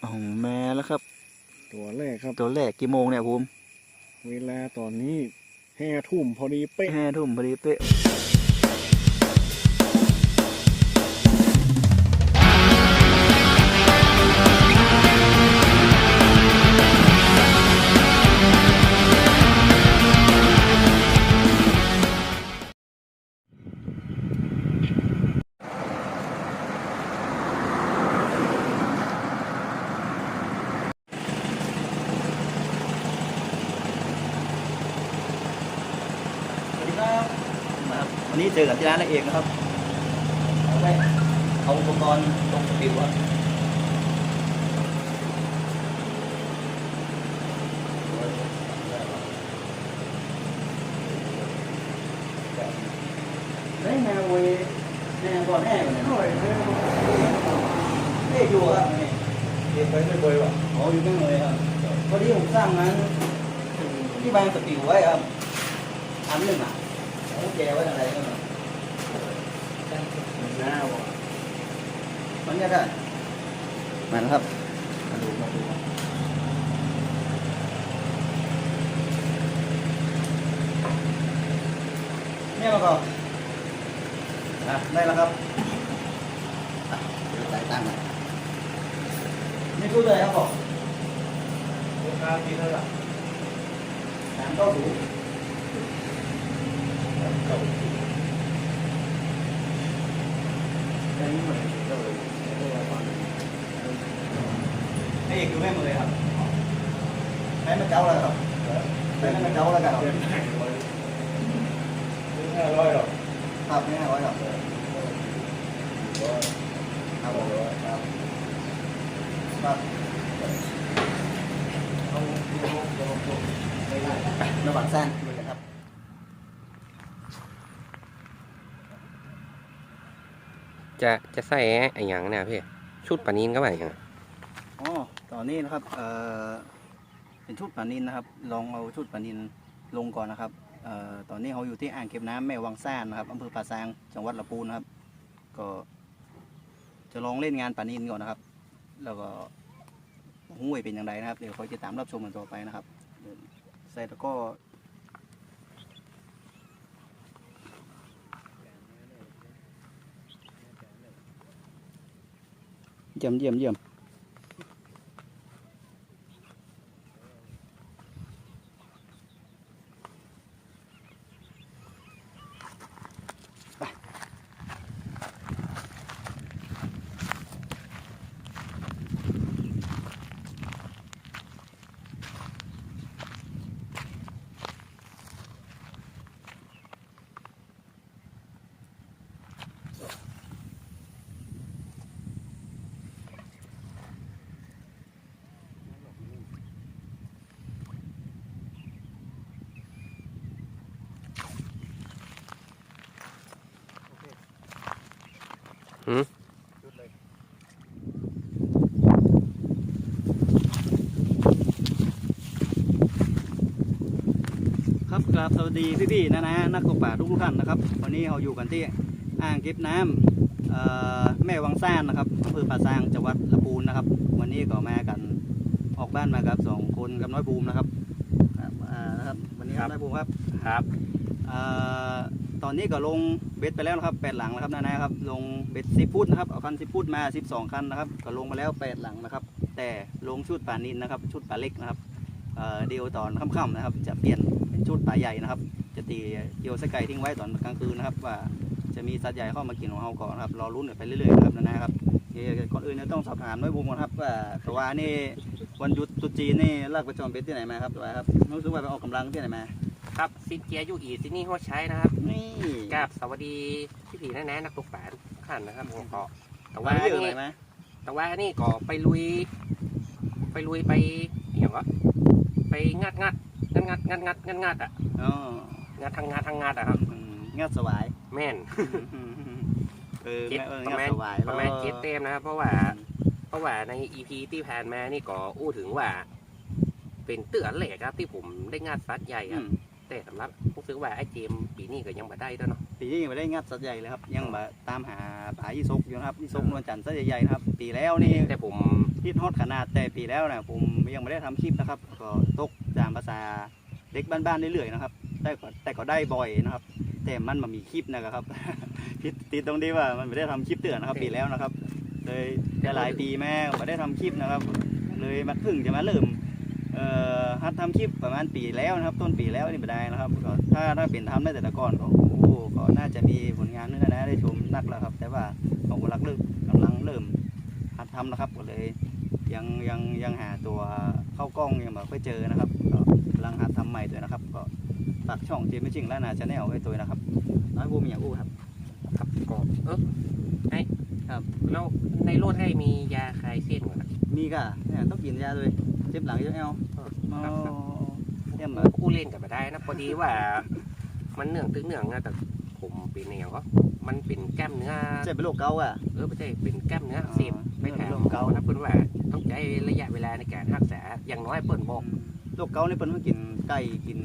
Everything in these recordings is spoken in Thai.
โอ้โหแม่แล้วครับ ตัวแรกครับ ตัวแรกกี่โมงเนี่ยภูมิเวลาตอนนี้ห้าทุ่มพอดีเป๊ะห้าทุ่มพอดีเป๊ะ นนี้เจอกับที่ร้านละเอกนะครับเอาไปเอาอุปกรณ์ลงสปิวครับได้แนวเวยแนวก่อนแน่กันเลยหน่อยนะเอ๊ะอยู่ครับนี่เรียนไปไม่เบยวะอ๋ออยู่ไม่เลยครับพอดีผมสร้างนั้นที่บางสปิวไว้ครับอันหนึ่งอะ ผมแกไว้อะไรกันหน้าวะมันจะได้มาแล้วครับ มาดูมาดูเนี่ยมาก่อนอะได้แล้วครับอะเดี๋ยวจ่ายตังค์หน่อยนี่พูดเลยครับบอกลูกค้าที่เท่าไหร่สามเก้าศูนย์ cái gì cứu em hả mấy mấy cháu là không mấy mấy cháu là cả học học nghe hỏi học rồi nó bắn sang จ้าแล้วกันครับเรียนแข่งไอ้อย่างนดูกันครับจะใส่ไอ้หยังเนี่ยพี่ชุดปลานินก็ไปอย่างอ๋อตอนนี้นะครับเอ่อเป็นชุดปลานินนะครับ ลองเอาชุดปลานินลงก่อนนะครับเอ่อตอนนี้เขาอยู่ที่อ่างเก็บน้ำแม่วังซ่านนะครับอำเภอป่าซางจังหวัดลำพูนนะครับ ก็ จะลองเล่นงานปลานินก่อนนะครับ แล้วก็ห้วยเป็นอย่างไรนะครับ เดี๋ยวคอยติดตามรับชมกันต่อไปนะครับเดี๋ยวใส่ตะก้อ เยี่ยมเยี่ยมเยี่ยม ครับกราบสวัสดีพี่ๆนะนะนักตกป่าทุกๆท่านนะครับ วันนี้เราอยู่กันที่อ่างเก็บน้ำเอ่อแม่วังซ่านนะครับอำเภอป่าซางจังหวัดลำพูนนะครับ วันนี้ก็มากันออกบ้านมาครับสองคนกับน้อยบูมนะครับครับอ่านะครับวันนี้ครับน้อยบูมครับครับเอ่อตอนนี้ก็ลงเบ็ดไปแล้วนะครับแปดหลังแล้วครับนะนะครับ ลงเบ็ดสิบฟุตนะครับเอาคันสิบฟุตมาสิบสองคันนะครับก็ลงมาแล้วแปดหลังนะครับ แต่ลงชุดป่านินนะครับ ชุดป่าเล็กนะครับ เอ่อเดียวตอนค่ำๆนะครับ จะเปลี่ยนเป็นชุดป่าใหญ่นะครับ จะตีเดียวสกไก่ทิ้งไว้ตอนกลางคืนนะครับ ว่าจะมีสัตว์ใหญ่เข้ามากินของเราก่อนนะครับรอรุ้นกันไปเรื่อยๆนะครับนะนะครับโอเคก่อนอื่นเนี่ยต้องสอบถามน้อยบูมก่อนครับว่าตัววานี่วันหยุดตรุษจีนนี่ลากไปจอมเบ็ดที่ไหนมาครับตัววาครับรู้สึกว่าไปออกกำลังที่ไหนมาครับซินเจียยูอีซินี่หัวใช้นะครับนี่กราบสวัสดีพี่ผีแน่ๆนักตกปลาทุกท่านนะครับผมก็แต่ว่าว่าเยอะนี่เลยไหมแต่ว่านี่ก็ไปลุย ไปลุยไปอย่างว่า ไปงัดงัดงัดงัดงัดงัดงัดงัดอะอ๋องัดทางงัดทางงัดอะครับอืมงัดสวายแม่นเออเจ็ดเออประงัดมาณสวายประมาณแล้วเจ็ดเต็มนะครับ เพราะว่า เพราะว่าในอีพีที่ผ่านมานี่ก็อู้ถึงว่า เป็นเตือนแหลกครับที่ผมได้งานซัดใหญ่คอืรับมแต่สำหรับรู้สึกว่าไอ้เจมส์ปีนี้ก็ยังมาได้ด้วยเนาะ ปีนี้ยังไม่ได้งัดสัตว์ใหญ่เลยครับ ยังมาตามหาปลายี่สกอยู่นะครับยี่สกนวลจันทร์สัตว์ใหญ่ๆนะครับ ปีแล้วนี่แต่ผมฮิตฮอตขนาดแต่ปีแล้วนะผมยังไม่ได้ทำคลิปนะครับ ก็ตกตามภาษาเด็กบ้านๆเรื่อยๆนะครับแต่ก็แต่ก็ได้บ่อยนะครับ แต่มันมามีคลิปนะครับพิดติดตรงที่ว่ามันไม่ได้ทำคลิปเตือนนะครับ ปีแล้วนะครับ เลยจะหลายปีแม่ไม่ได้ทำคลิปนะครับ เลยมาเพึ่งจะมาเริ่มเอ่อฮัดทำคลิปประมาณปีแล้วนะครับ ต้นปีแล้วนี่ไม่ได้นะครับก็ถ้าถ้าเป็นทำได้แต่ละก่อนก็โอ้โห ก็น่าจะมีผลงานนึงนะได้ชมนักแล้วครับ แต่ว่าของกำลังเริ่มกำลังเริ่มหัดทำนะครับก็เลย ยังยังยังหาตัวเข้ากล้องยังแบบไม่เจอนะครับก็กำลังหาทำใหม่ด้วยนะครับ ก็ฝากช่องเจมไม่จริงแล้วนะชาแนลไว้ตัวนะครับน้อยบูมีอย่างอู้ครับครับก็เออไอ้ครับแล้วในรถให้มียาคลายเส้นก่อนนะมีก่ะเนี่ยต้องกินยาด้วยเจ็บหลังเยอะแอลครับครับเยี่ยมเอเลอยกู้เล่นกันมาได้นะพอดีว่า มันเนื่องตึงเนื่องนะแต่ผมเป็นแนวก็มันเป็นแก้มเนื้อเจ็บเป็นโรคเกาต์อะ เออไม่ใช่เป็นแก้มเนื้ออักเสียบอ๋อไม่แถเป็นมโรคเกาต์นะเพื่อนว่าต้องใช้ระยะเวลาในการรักษาอย่างน้อยเปิ่นบอกโรคเกาต์นี่เป็นเพิ่งกินไก่กิน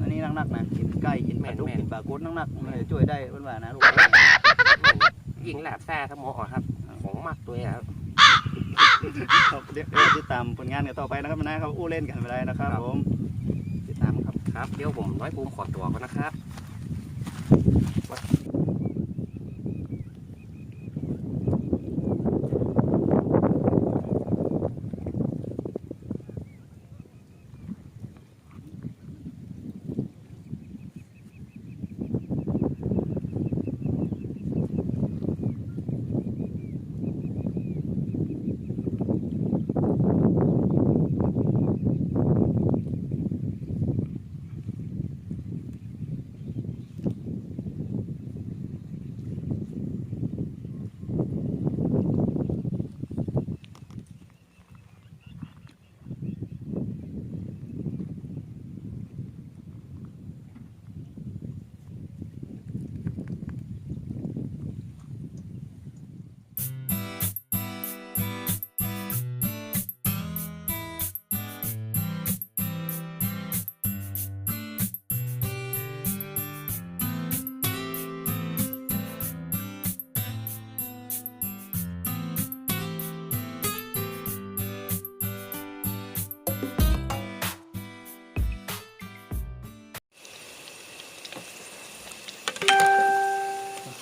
อันนี้นักๆนะกินไก่กินปลาดุกแม่นๆกินปลาโกดนักๆมันจะช่วยได้เป็นว่านะลูกเกาต์ยิงแหลบแซ่ทั้งหมดอะครับของมากตัวอะครับครับเดี๋ยวเดี๋ยวติดตามผลงานกันต่อไปนะครับนะครับอู้เล่นกันไปเลยนะครับครับผมติดตาม ครับเดี๋ยวผมน้อยภูมิขอตัวก่อนนะครับ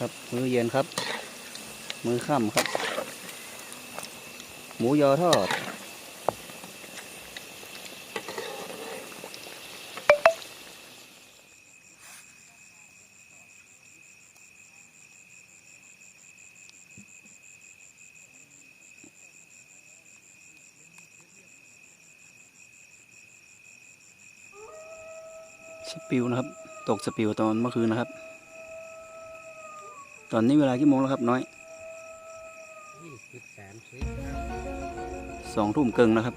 ครับ มือเย็นครับ มือค่ำครับ หมูยอทอดสปิวนะครับ ตกสปิวตอนเมื่อคืนนะครับ ตอนนี้เวลากี่โมงแล้วครับน้อยยี่สิบสามสิบสองทุ่มเกิงนะครับ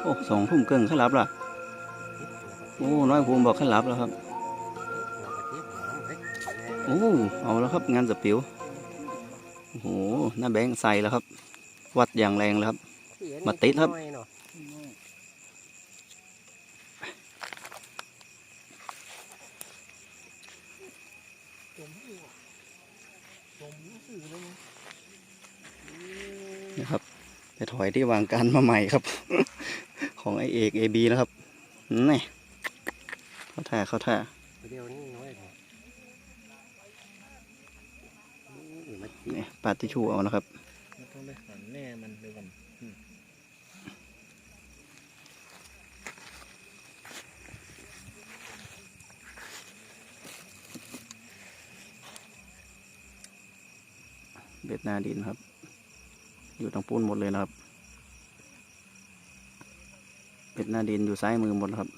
โอ้สองทุ่มเกิงขึ้นรับล่ะ โอ้น้อยภูมิบอกขึ้นรับแล้วครับ โอ้เอาแล้วครับงานสปิวโอ้โหหน้าแบงค์ใส่แล้วครับ วัดอย่างแรงแล้วครับ มาติดครับ นะครับไปถอยที่วางการมาใหม่ครับ ของไอเอกเอบีนะครับนี่เข้าท่าเข้าท่าเดี๋ยวนี้น้อยพอนี่มาจิ้มนี่ปาติชูเอานะครับ ต้องได้หันแน่มันเลยวัน เบ็ดหน้าดินครับ อยู่ตรงปูนหมดเลยนะครับ เบ็ดหน้าดินอยู่ซ้ายมือหมดครับ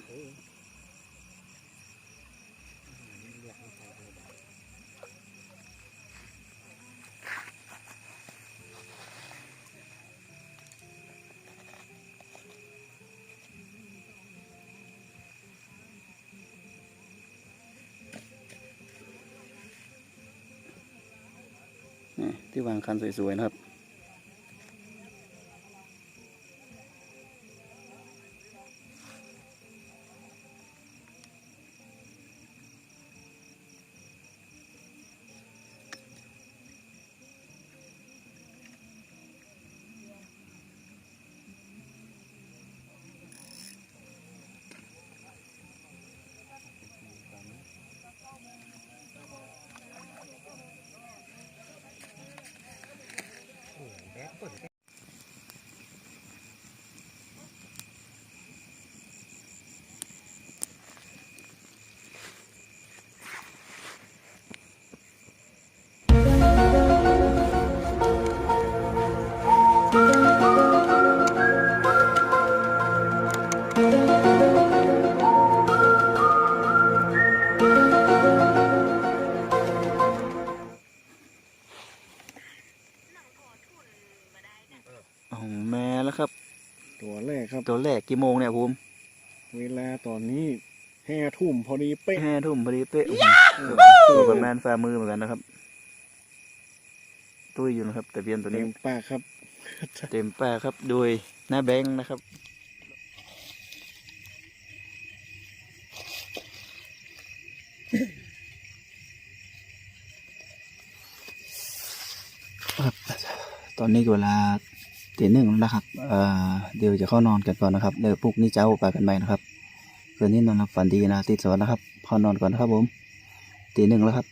ที่วางคันสวยๆนะครับ ครับ ตัวแรกกี่โมงเนี่ยภูมิเวลาตอนนี้ห้าทุ่มพอดีเป๊ะห้าทุ่มพอดีเป๊ะตัวประมาณฝ่ามือเหมือนกันนะครับ ตุ้ยอยู่นะครับ แต่เพียนตัวเต็นี้มปากครับ เต็มปากครับโดยหน้าแบงค์นะครับครับตอนนี้ก็เวลา ตีหนึ่งแล้วนะครับเเดี๋ยวจะเข้านอนกันก่อนนะครับเดี๋ยวปุ๊กนี้เจ้าไปกันใหม่นะครับคืนนี้นอนหลับฝันดีนะติดสวนนะครับพอนอนก่อนนะครับผมตีหนึ่งแล้วครับ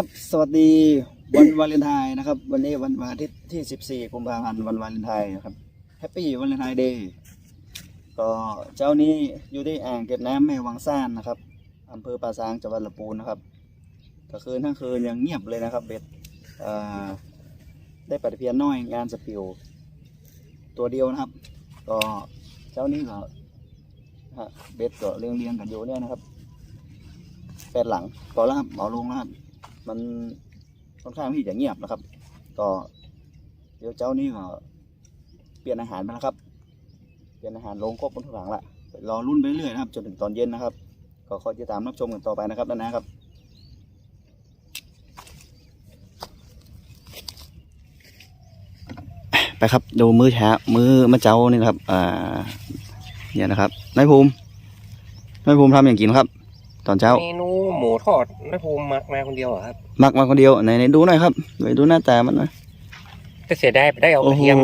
ครับสวัสดีวันวาเลนไทน์นะครับ วันนี้วันวันอาทิตย์ที่ 14กุมภาพันธ์วันวาเลนไทน์นะครับแฮปปี้วาเลนไทน์เดย์ก็เจ้านี้อยู่ที่อ่างเก็บน้ำแม่วังซ่านนะครับอำเภอปราซางจังหวัดลำพูนนะครับกลางคืนทั้งคืนยังเงียบเลยนะครับ เบ็ดได้ปฏิเพียนน้อยงานสปิวตัวเดียวนะครับ ก็เจ้านี้ก็เบ็ดก็เรียงเรียงๆกันอยู่เนี่ยนะครับแปดหลังพอแล้วครับเหมาลงแล้วครับ มันค่อนข้างที่จะเงียบนะครับ ก็เดี๋ยวเจ้านี่ก็เปลี่ยนอาหารไปนะครับ เปลี่ยนอาหารลงครบบนทุกหลังละรอรุ่นไปเรื่อยนะครับ จนถึงตอนเย็นนะครับ ก็คอยติดตามรับชมกันต่อไปนะครับนั่นนะครับไปครับดูมือแฉะมือมะเจ้านี่นะครับอ่าเนี่ยนะครับนายภูมินายภูมิทำอย่างกินครับ ตอนเช้าเมนู หมูทอดแม่ภูมิมักมาคนเดียวเหรอครับมักมาคนเดียวไหนไหนดูหน่อยครับไหนดูหน้าตามันหน่อยแต่เสียดายไปได้เอากโอ้ระโหเทียม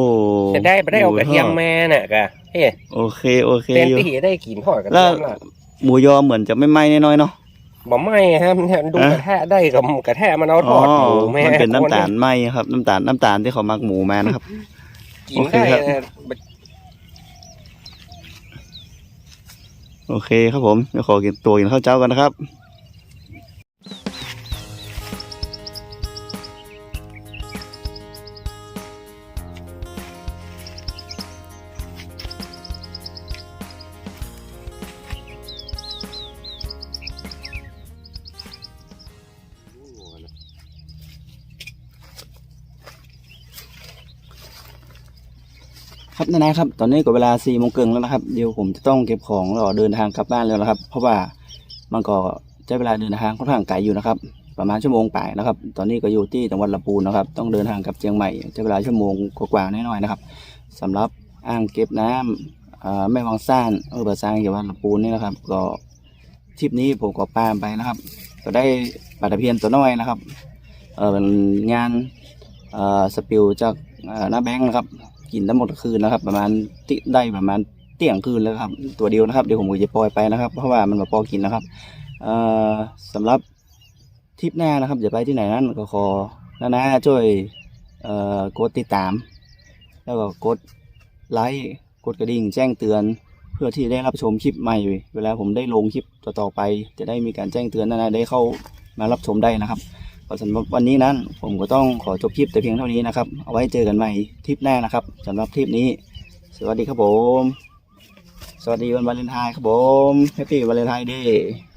เสียดายไปได้เอากระเทียมแม่น่ะกะเฮ้โอเคโอเคเต็มอยู่ ที่ได้กินทอดกระแล้เทีวยมล่ะหมูยอเหมือนจะไม่ไหม้น้อยๆเนาะ บ่ไม่ครับเนี่ยดูอะ กระแทะได้กับกระแทะมันเอาทอดหมูแม่มันเป็นน้ำตาลไหมครับน้ำตาลน้ำตาลที่เขามักหมูมานะครับ กินได้โอเคครับ นะโอเคครับผมเดี๋ยวขอกินตัวกินข้าวเจ้ากันนะครับ ครับนนะครับ ตอนนี้ก็เวลาสี่โมงครึ่งแล้วนะครับ เดี๋ยวผมจะต้องเก็บของแล้วเดินทางกลับบ้านแล้วนะครับ เพราะว่ามันก็ใช้เวลาเดินทางค่อนข้างไกลอยู่นะครับ ประมาณชั่วโมงป่ายนะครับ ตอนนี้ก็อยู่ที่จังหวัดลำพูนนะครับ ต้องเดินทางกลับเชียงใหม่ใช้เวลาชั่วโมงกว่าๆน้อยๆนะครับสำหรับอ่างเก็บน้ำเอ่อแม่วังซ่านอำเภอปราซางจังหวัดลำพูนนี่นะครับ ก็ทริปนี้ผมก็ปามไปนะครับ ก็ได้ปลาตะเพียนตัวน้อยนะครับเออเป็นงานเอ่อสปิลจากหน้าแบงค์นะครับ กินทั้งหมดคืนนะครับ ประมาณติได้ประมาณเที่ยงคืนแล้วครับ ตัวเดียวนะครับเดี๋ยวผมก็จะปล่อยไปนะครับ เพราะว่ามันมาพอกินนะครับเอ่อสำหรับทริปหน้านะครับจะไปที่ไหนนั้นก็ขอนานาช่วยกดติดตาม แล้วก็กดไลค์กดกระดิ่งแจ้งเตือน เพื่อที่ได้รับชมคลิปใหม่ เวลาผมได้ลงคลิปต่อๆไป จะได้มีการแจ้งเตือนนานาได้เข้ามารับชมได้นะครับ สำหรับวันนี้นั้น ผมก็ต้องขอจบคลิปแต่เพียงเท่านี้นะครับ เอาไว้เจอกันใหม่ทริปหน้านะครับสำหรับทริปนี้ สวัสดีครับผม สวัสดีวันวาเลนไทน์ครับผมแฮปปี้วาเลนไทน์เดย์